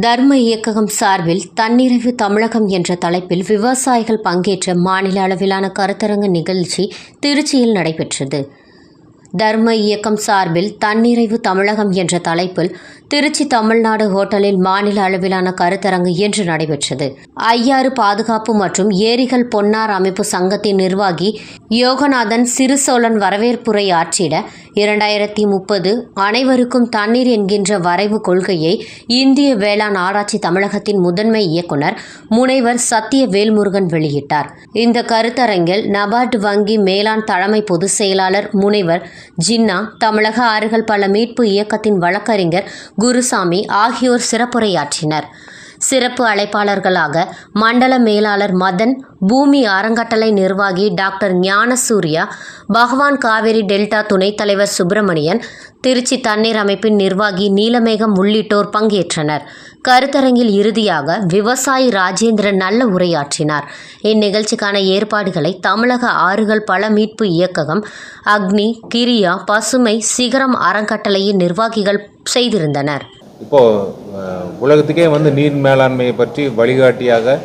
தர்ம இயக்ககம் சார்பில் தன்னிறைவு தமிழகம் என்ற தலைப்பில் விவசாயிகள் பங்கேற்ற மாநில அளவிலான கருத்தரங்க நிகழ்ச்சி திருச்சியில் நடைபெற்றது. தர்ம இயக்கம் சார்பில் தன்னிறைவு தமிழகம் என்ற தலைப்பில் திருச்சி தமிழ்நாடு ஹோட்டலில் மாநில அளவிலான கருத்தரங்கு இன்று நடைபெற்றது. ஐயாறு பாதுகாப்பு மற்றும் ஏரிகள் பொன்னார் அமைப்பு சங்கத்தின் நிர்வாகி யோகநாதன் சிறுசோழன் வரவேற்புரை ஆற்றிட இரண்டாயிரத்தி முப்பது அனைவருக்கும் தண்ணீர் என்கின்ற வரைவு கொள்கையை இந்திய வேளாண் ஆராய்ச்சி தமிழகத்தின் முதன்மை இயக்குனர் முனைவர் சத்திய வேல்முருகன் வெளியிட்டார். இந்த கருத்தரங்கில் நபார்டு வங்கி மேலாண் தலைமை பொதுச் செயலாளர் முனைவர் ஜின்னா தமிழக ஆறுகள் பல மீட்பு இயக்கத்தின் வழக்கறிஞர் குருசாமி ஆகியோர் சிறப்புரையாற்றினர். சிறப்பு அழைப்பாளர்களாக மண்டல மேலாளர் மதன் பூமி அறங்கட்டளை நிர்வாகி டாக்டர் ஞானசூர்யா பகவான் காவேரி டெல்டா துணைத் தலைவர் சுப்பிரமணியன் திருச்சி தண்ணீர் அமைப்பின் நிர்வாகி நீலமேகம் உள்ளிட்டோர் பங்கேற்றனர். கருத்தரங்கில் இறுதியாக விவசாயி ராஜேந்திரன் நல்ல உரையாற்றினார். இந்நிகழ்ச்சிக்கான ஏற்பாடுகளை தமிழக ஆறுகள் பல மீட்பு இயக்ககம் அக்னி கிரியா பசுமை சிகரம் அறங்கட்டளையின் நிர்வாகிகள் செய்திருந்தனர். இப்போது உலகத்துக்கே வந்து நீர் மேலாண்மையை பற்றி வழிகாட்டியாக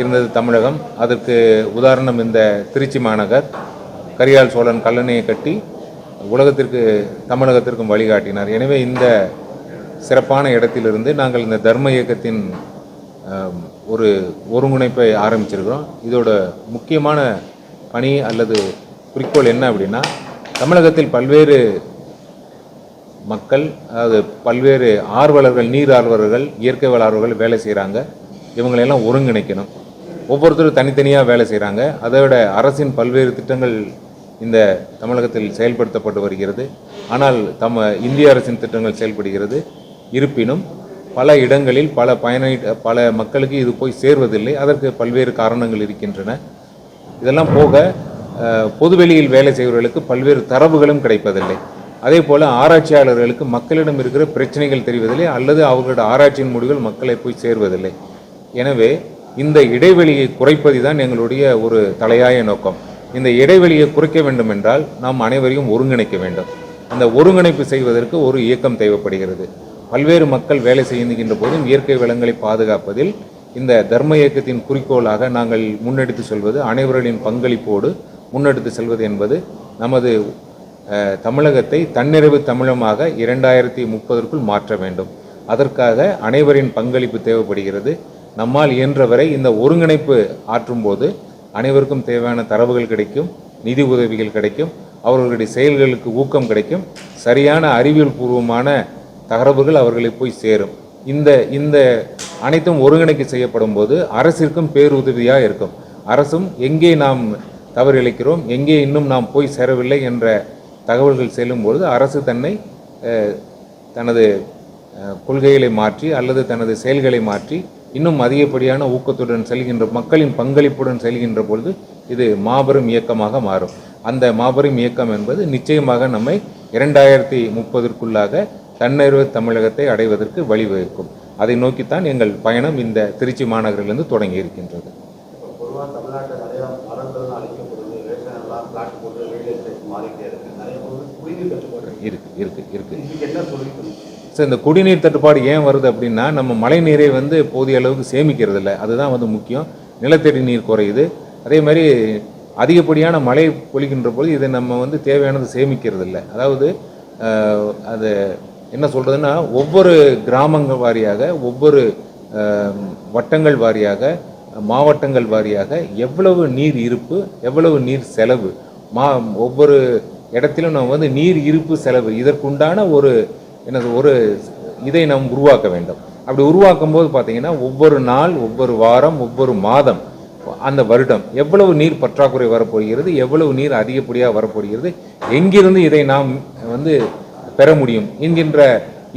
இருந்தது தமிழகம். அதற்கு உதாரணம் இந்த திருச்சி மாநகர். கரியால் சோழன் கல்லணையை கட்டி உலகத்திற்கு தமிழகத்திற்கும் வழிகாட்டினார். எனவே இந்த சிறப்பான இடத்திலிருந்து நாங்கள் இந்த தர்ம இயக்கத்தின் ஒரு ஒருங்கிணைப்பை ஆரம்பிச்சிருக்கிறோம். இதோட முக்கியமான பணி அல்லது குறிக்கோள் என்ன அப்படின்னா தமிழகத்தில் பல்வேறு மக்கள் அதாவது பல்வேறு ஆர்வலர்கள் நீர் ஆர்வலர்கள் இயற்கை வள ஆர்வலர்கள் வேலை செய்கிறாங்க இவங்களையெல்லாம் ஒருங்கிணைக்கணும். ஒவ்வொருத்தரும் தனித்தனியாக வேலை செய்கிறாங்க அதோட அரசின் பல்வேறு திட்டங்கள் இந்த தமிழகத்தில் செயல்படுத்தப்பட்டு வருகிறது. ஆனால் தம இந்திய அரசின் திட்டங்கள் செயல்படுகிறது. இருப்பினும் பல இடங்களில் பல பயண பல மக்களுக்கு இது போய் சேர்வதில்லை. அதற்கு பல்வேறு காரணங்கள் இருக்கின்றன. இதெல்லாம் போக பொதுவெளியில் வேலை செய்பவர்களுக்கு பல்வேறு தரவுகளும் கிடைப்பதில்லை. அதே போல் ஆராய்ச்சியாளர்களுக்கு மக்களிடம் இருக்கிற பிரச்சனைகள் தெரிவதில்லை அல்லது அவர்களோட ஆராய்ச்சியின் முடிவுகள் மக்களை போய் சேர்வதில்லை. எனவே இந்த இடைவெளியை குறைப்பது தான் எங்களுடைய ஒரு தலையாய நோக்கம். இந்த இடைவெளியை குறைக்க வேண்டும் என்றால் நாம் அனைவரையும் ஒருங்கிணைக்க வேண்டும். அந்த ஒருங்கிணைப்பு செய்வதற்கு ஒரு இயக்கம் தேவைப்படுகிறது. பல்வேறு மக்கள் வேலை செய்கின்ற போதும் இயற்கை வளங்களை பாதுகாப்பதில் இந்த தர்ம இயக்கத்தின் குறிக்கோளாக நாங்கள் முன்னெடுத்து செல்வது அனைவர்களின் பங்களிப்போடு முன்னெடுத்து செல்வது என்பது நமது தமிழகத்தை தன்னிறைவு தமிழமாக இரண்டாயிரத்தி முப்பதற்குள் மாற்ற வேண்டும். அதற்காக அனைவரின் பங்களிப்பு தேவைப்படுகிறது. நம்மால் இயன்றவரை இந்த ஒருங்கிணைப்பு ஆற்றும்போது அனைவருக்கும் தேவையான தரவுகள் கிடைக்கும் நிதி உதவிகள் கிடைக்கும் அவர்களுடைய செயல்களுக்கு ஊக்கம் கிடைக்கும். சரியான அறிவியல் பூர்வமான தகவல்கள் அவர்களை போய் சேரும். இந்த இந்த அனைத்தும் ஒருங்கிணைக்க செய்யப்படும் போது அரசிற்கும் பேருதவியாக இருக்கும். அரசும் எங்கே நாம் தவறிழைக்கிறோம் எங்கே இன்னும் நாம் போய் சேரவில்லை என்ற தகவல்கள் செல்லும்பொழுது அரசு தன்னை தனது கொள்கைகளை மாற்றி அல்லது தனது செயல்களை மாற்றி இன்னும் அதிகப்படியான ஊக்கத்துடன் செல்கின்ற மக்களின் பங்களிப்புடன் செல்கின்ற பொழுது இது மாபெரும் இயக்கமாக மாறும். அந்த மாபெரும் இயக்கம் என்பது நிச்சயமாக நம்மை இரண்டாயிரத்தி முப்பதற்குள்ளாக தன்னிறைவு தமிழகத்தை அடைவதற்கு வழிவகுக்கும். அதை நோக்கித்தான் எங்கள் பயணம் இந்த திருச்சி மாநகரிலிருந்து தொடங்கி இருக்கின்றது பிளாட் போட்டு ரியல் எஸ்டேட் மாறிட்டே இருக்கு. நிறைய குடிநீர் கட்டுப்பாடு இருக்கு. இருக்கு இருக்கு என்ன சொல்லிக்கணும் சார் இந்த குடிநீர் தட்டுப்பாடு ஏன் வருது அப்படின்னா நம்ம மழை நீரை வந்து போதிய அளவுக்கு சேமிக்கிறது இல்லை. அதுதான் வந்து முக்கியம். நிலத்தடி நீர் குறையுது. அதே மாதிரி அதிகப்படியான மழை பொழிகின்ற பொழுது இதை நம்ம வந்து தேவையானது சேமிக்கிறது இல்லை. அதாவது அது என்ன சொல்கிறதுன்னா ஒவ்வொரு கிராமங்கள் வாரியாக ஒவ்வொரு வட்டங்கள் வாரியாக மாவட்டங்கள் வாரியாக எவ்வளவு நீர் இருப்பு எவ்வளவு நீர் செலவு மா ஒவ்வொரு இடத்திலும் நம்ம வந்து நீர் இருப்பு செலவு. இதற்குண்டான ஒரு எனது ஒரு இதை நாம் உருவாக்க வேண்டும். அப்படி உருவாக்கும் போது பார்த்தீங்கன்னா ஒவ்வொரு நாள் ஒவ்வொரு வாரம் ஒவ்வொரு மாதம் அந்த வருடம் எவ்வளவு நீர் பற்றாக்குறை வரப்போகிறது எவ்வளவு நீர் அதிகப்படியாக வரப்போகிறது எங்கிருந்து இதை நாம் வந்து பெற முடியும் என்கின்ற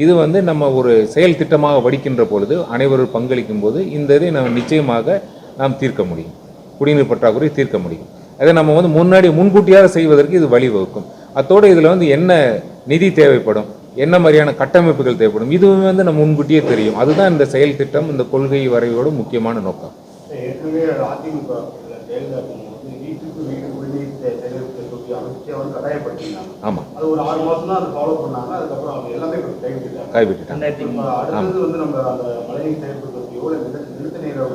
இது வந்து நம்ம ஒரு செயல் திட்டமாக வடிக்கின்ற பொழுது அனைவரும் பங்களிக்கும் போது இந்த இதை நாம் நிச்சயமாக நாம் தீர்க்க முடியும். குடிநீர் பற்றாக்குறை தீர்க்க முடியும். அதை நம்ம வந்து முன்னாடி முன்கூட்டியாக செய்வதற்கு இது வழிவகுக்கும். அத்தோடு இதில் வந்து என்ன நிதி தேவைப்படும் என்ன மாதிரியான கட்டமைப்புகள் தேவைப்படும் இதுவும் வந்து நம்ம முன்கூட்டியே தெரியும். அதுதான் இந்த செயல் திட்டம் இந்த கொள்கை வரைவோட முக்கியமான நோக்கம். ஆமாம் அது ஒரு ஆறு மாசம் தான் அதை ஃபாலோ பண்ணாங்க. அதுக்கப்புறம் அவங்க எல்லாமே கைவிட்டாங்க கைவிட்டுட்டாங்க. அடுத்தது வந்து நம்ம அந்த மழைநீர் இல்லை நீரை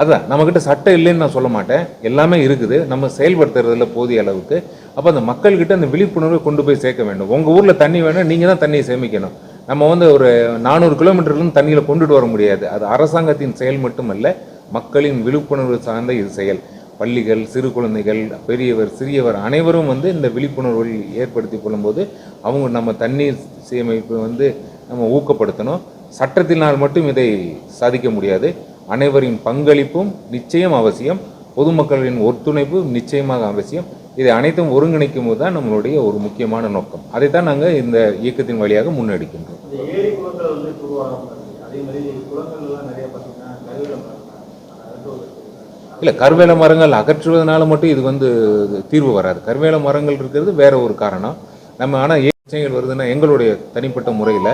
அதுதான் நம்மக்கிட்ட சட்டம் இல்லைன்னு நான் சொல்ல மாட்டேன். எல்லாமே இருக்குது. நம்ம செயல்படுத்துறதுல போதிய அளவுக்கு. அப்போ அந்த மக்கள்கிட்ட அந்த விழிப்புணர்வை கொண்டு போய் சேர்க்க வேண்டும். உங்கள் ஊரில் தண்ணி வேணும் நீங்கள் தான் தண்ணியை சேமிக்கணும். நம்ம வந்து ஒரு நானூறு கிலோமீட்டர்லேருந்து தண்ணியில் கொண்டுட்டு வர முடியாது. அது அரசாங்கத்தின் செயல் மட்டுமல்ல மக்களின் விழிப்புணர்வு சார்ந்த இது செயல். பள்ளிகள் சிறு குழந்தைகள் பெரியவர் சிறியவர் அனைவரும் வந்து இந்த விழிப்புணர்வுகள் ஏற்படுத்தி கொள்ளும்போது அவங்க நம்ம தண்ணீர் சேமிப்பு வந்து நம்ம ஊக்கப்படுத்தணும். சட்டத்தினால் மட்டும் இதை சாதிக்க முடியாது. அனைவரின் பங்களிப்பும் நிச்சயம் அவசியம். பொதுமக்களின் ஒத்துழைப்பு நிச்சயமாக அவசியம். இதை அனைத்தும் ஒருங்கிணைக்கும் போது தான் நம்மளுடைய ஒரு முக்கியமான நோக்கம். அதைத்தான் நாங்கள் இந்த இயக்கத்தின் வழியாக முன்னெடுக்கின்றோம். இல்லை கருவேல மரங்கள் அகற்றுவதனால மட்டும் இது வந்து தீர்வு வராது. கருவேல மரங்கள் இருக்கிறது வேற ஒரு காரணம். நம்ம ஆனால் பிரச்சனைகள் வருதுன்னா எங்களுடைய தனிப்பட்ட முறையில்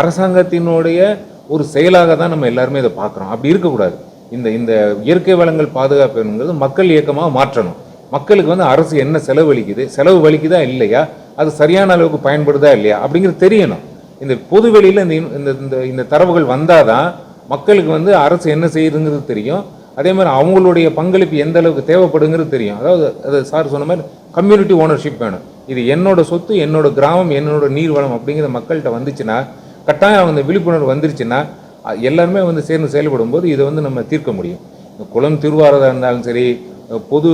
அரசாங்கத்தினுடைய ஒரு செயலாக தான் நம்ம எல்லாருமே இதை பார்க்குறோம். அப்படி இருக்கக்கூடாது. இந்த இந்த இயற்கை வளங்கள் பாதுகாப்புங்கிறது மக்கள் இயக்கமாக மாற்றணும். மக்களுக்கு வந்து அரசு என்ன செலவழிக்குது? செலவு வலிக்குதா இல்லையா? அது சரியான அளவுக்கு பயன்படுதா இல்லையா? அப்படிங்கிறது தெரியணும். இந்த பொது வெளியில் இந்த இந்த இந்த இந்த தரவுகள் வந்தால் தான் மக்களுக்கு வந்து அரசு என்ன செய்யுதுங்கிறது தெரியும். அதே மாதிரி அவங்களுடைய பங்களிப்பு எந்த அளவுக்கு தேவைப்படுங்கிறது தெரியும். அதாவது அது சார் சொன்ன மாதிரி கம்யூனிட்டி ஓனர்ஷிப் வேணும். இது என்னோட சொத்து என்னோட கிராமம் என்னோட நீர்வளம் அப்படிங்கிற மக்கள்கிட்ட வந்துச்சுன்னா கட்டாயம் அந்த விழிப்புணர்வு வந்துருச்சுன்னா எல்லாருமே வந்து சேர்ந்து செயல்படும் போது இதை வந்து நம்ம தீர்க்க முடியும். இந்த குளம் திருவாரதாக இருந்தாலும் சரி பொது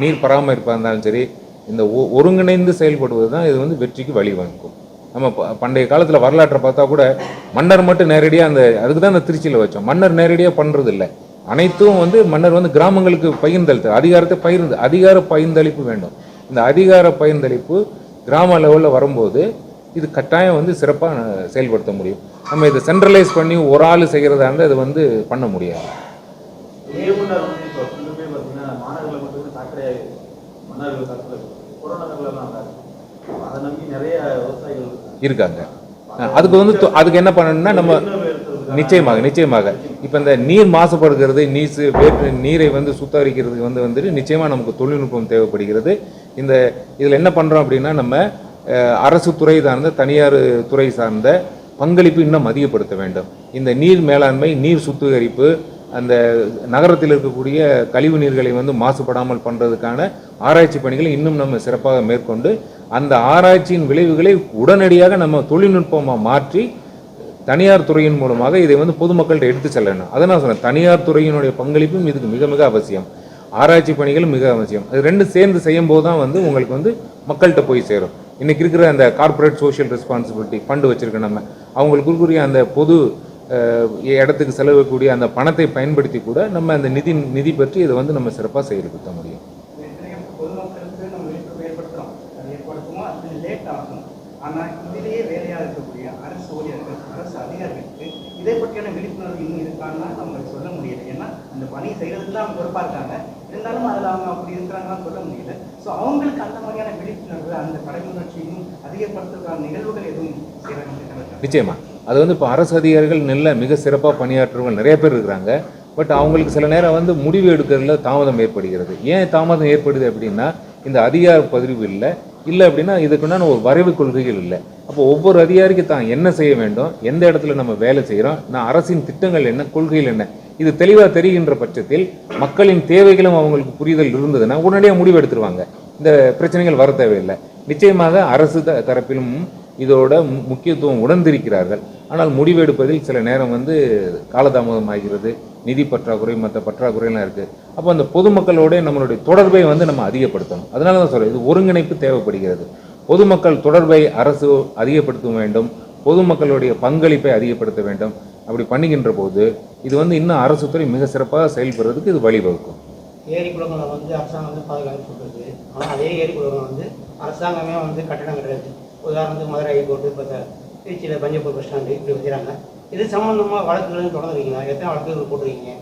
நீர் பராமரிப்பாக இருந்தாலும் சரி இந்த ஒ- ஒருங்கிணைந்து செயல்படுவது தான் இது வந்து வெற்றிக்கு வழிவகுக்கும் நம்ம ப- பண்டைய காலத்தில் வரலாற்றை பார்த்தா கூட மன்னர் மட்டும் நேரடியாக அந்த அதுக்கு தான் அந்த திருச்சியில் வச்சோம். மன்னர் நேரடியாக பண்ணுறது இல்லை அனைத்தும் வந்து மன்னர் வந்து கிராமங்களுக்கு பகிர்ந்தளித்து அதிகாரத்தை பகிர்ந்து அதிகார பகிர்ந்தளிப்பு வேண்டும். இந்த அதிகார பகிர்ந்தளிப்பு கிராம லெவலில் வரும்போது இது கட்டாயம் வந்து சிறப்பாக செயல்படுத்த முடியும். நம்ம இதை சென்ட்ரலைஸ் பண்ணி ஒரு ஆள் செய்கிறதா இருந்தால் இது வந்து பண்ண முடியாது. இருக்காங்க. அதுக்கு வந்து அதுக்கு என்ன பண்ணணும்னா நம்ம நிச்சயமாக நிச்சயமாக. இப்போ இந்த நீர் மாசுபடுகிறது நீர் வேற்று நீரை வந்து சுத்தரிக்கிறதுக்கு வந்து வந்துட்டு நிச்சயமாக நமக்கு தொழில்நுட்பம் தேவைப்படுகிறது. இந்த இதில் என்ன பண்ணுறோம் அப்படின்னா நம்ம அரசு துறை சார்ந்த தனியார் துறை சார்ந்த பங்களிப்பு இன்னும் அதிகப்படுத்த வேண்டும். இந்த நீர் மேலாண்மை நீர் சுத்திகரிப்பு அந்த நகரத்தில் இருக்கக்கூடிய கழிவு நீர்களை வந்து மாசுபடாமல் பண்ணுறதுக்கான ஆராய்ச்சி பணிகளை இன்னும் நம்ம சிறப்பாக மேற்கொண்டு அந்த ஆராய்ச்சியின் விளைவுகளை உடனடியாக நம்ம தொழில்நுட்பமாக மாற்றி தனியார் துறையின் மூலமாக இதை வந்து பொதுமக்கள்கிட்ட எடுத்து செல்லணும். அதை நான் சொன்னேன். தனியார் துறையினுடைய பங்களிப்பும் இதுக்கு மிக மிக அவசியம். ஆராய்ச்சி பணிகளும் மிக அவசியம். அது ரெண்டும் சேர்ந்து செய்யும் போது தான் வந்து உங்களுக்கு வந்து மக்கள்கிட்ட போய் சேரும். இன்றைக்கி இருக்கிற அந்த கார்ப்பரேட் சோஷியல் ரெஸ்பான்சிபிலிட்டி ஃபண்டு வச்சிருக்கோம் நம்ம அவங்களுக்கு இருக்கக்கூடிய அந்த பொது இடத்துக்கு செலவக்கூடிய அந்த பணத்தை பயன்படுத்தி கூட நம்ம அந்த நிதி நிதி பற்றி இதை வந்து நம்ம சிறப்பாக செயல்படுத்த முடியும். ஆனால் இதிலேயே வேலையாக இருக்கக்கூடிய அரசு ஊழியர்கள் அரசு அதிகாரிகளுக்கு இதை பற்றியான விழிப்புணர்வு இன்னும் இருக்கான்னா நம்ம சொல்ல முடியல. ஏன்னா அந்த பணி செய்யறதுக்கு தான் அவங்க பொறுப்பாக இருக்காங்க. இருந்தாலும் அதில் அவங்க அப்படி இருக்கிறாங்கன்னு சொல்ல முடியல. ஸோ அவங்களுக்கு அந்த மாதிரியான விழிப்புணர்வு அந்த கடைமுணர்ச்சி இன்னும் நிகழ்வுகள் எதுவும் நிச்சயமா. அது வந்து இப்போ அரசு அதிகாரிகள் நல்ல மிக சிறப்பாக பணியாற்றுவர்கள் நிறைய பேர் இருக்கிறாங்க. பட் அவங்களுக்கு சில நேரம் வந்து முடிவு எடுக்கிறதுல தாமதம் ஏற்படுகிறது. ஏன் தாமதம் ஏற்படுது அப்படின்னா இந்த அதிகார பதிவு இல்லை. இல்லை அப்படின்னா இதுக்குண்டான ஒரு வரைவு கொள்கைகள் இல்லை. அப்போ ஒவ்வொரு அதிகாரிக்கு தான் என்ன செய்ய வேண்டும்? எந்த இடத்துல நம்ம வேலை செய்கிறோம் நான் அரசின் திட்டங்கள் என்ன? கொள்கைகள் என்ன? இது தெளிவாக தெரிகின்ற பட்சத்தில் மக்களின் தேவைகளும் அவங்களுக்கு புரிதல் இருந்ததுன்னா உடனடியாக முடிவு எடுத்துருவாங்க இந்த பிரச்சனைகள் வர தேவையில்லை. நிச்சயமாக அரசு த- தரப்பிலும் இதோட மு- முக்கியத்துவம் உணர்ந்திருக்கிறார்கள். ஆனால் முடிவெடுப்பதில் சில நேரம் வந்து காலதாமதம் ஆகிறது. நிதி பற்றாக்குறை மற்ற பற்றாக்குறைலாம் இருக்குது அப்போ அந்த பொதுமக்களோட நம்மளுடைய தொடர்பை வந்து நம்ம அதிகப்படுத்தணும். அதனால தான் சொல்கிறேன் இது ஒருங்கிணைப்பு தேவைப்படுகிறது. பொதுமக்கள் தொடர்பை அரசு அதிகப்படுத்த வேண்டும். பொதுமக்களுடைய பங்களிப்பை அதிகப்படுத்த வேண்டும். அப்படி பண்ணுகின்ற போது இது வந்து இன்னும் அரசு துறை மிக சிறப்பாக செயல்படுறதுக்கு இது வழிவகுக்கும். ஏரி குளங்களை வந்து அரசாங்கம் வந்து சொல்றது ஆனால் அதே ஏரி குளங்களை வந்து அரசாங்கமே வந்து கட்டணம் கிடையாது உதாரணத்துக்கு மதுரை ஹைகோர்ட்டு இப்போ திருச்சியில் பஞ்சப்பூர் பஸ் ஸ்டாண்டு இப்படி வச்சுறாங்க. இது சம்மந்தமாக வழக்குகள் தொடர்ந்துருக்கீங்களா எத்தனை வழக்குகள் போட்டிருக்கீங்க?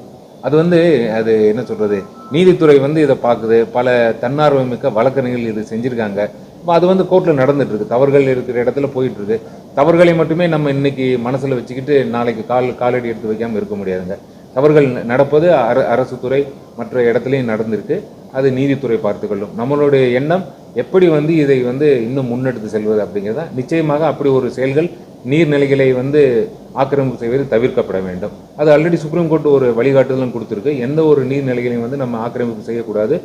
அது வந்து அது என்ன சொல்றது? நீதித்துறை வந்து இதை பார்க்குது. பல தன்னார்வமிக்க வழக்கறிஞர்கள் இது செஞ்சிருக்காங்க. இப்போ அது வந்து கோர்ட்டில் நடந்துட்டு இருக்கு. தவறுகள் இருக்கிற இடத்துல போயிட்டு இருக்கு. தவறுகளை மட்டுமே நம்ம இன்னைக்கு மனசில் வச்சுக்கிட்டு நாளைக்கு கால் காலடி எடுத்து வைக்காமல் இருக்க முடியாதுங்க. தவறுகள் நடப்பது அர அரசு துறை மற்ற இடத்துலையும் நடந்திருக்கு. அது நீதித்துறை பார்த்துக்கொள்ளும். நம்மளுடைய எண்ணம் எப்படி வந்து இதை வந்து இன்னும் முன்னெடுத்து செல்வது அப்படிங்கிறதா நிச்சயமாக அப்படி ஒரு செயல்கள் நீர்நிலைகளை வந்து ஆக்கிரமிப்பு செய்வது தவிர்க்கப்பட வேண்டும். அது ஆல்ரெடி சுப்ரீம் கோர்ட் ஒரு வழிகாட்டுதலும் கொடுத்துருக்கு. எந்த ஒரு நீர்நிலைகளையும் வந்து நம்ம ஆக்கிரமிப்பு செய்யக்கூடாது.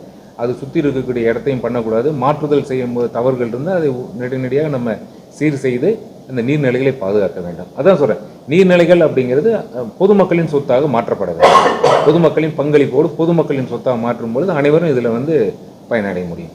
அது சுற்றி இருக்கக்கூடிய இடத்தையும் பண்ணக்கூடாது. மாற்றுதல் செய்யும்போது தவறுகள் இருந்தால் அதை நெடுநடியாக நம்ம சீர் செய்து அந்த நீர்நிலைகளை பாதுகாக்க வேண்டும். அதான் சொல்கிறேன் நீர்நிலைகள் அப்படிங்கிறது பொதுமக்களின் சொத்தாக மாற்றப்பட வேண்டும். பொதுமக்களின் பங்களிப்போடு பொதுமக்களின் சொத்தாக மாற்றும் பொழுது அனைவரும் இதில் வந்து பயனடைய முடியும்.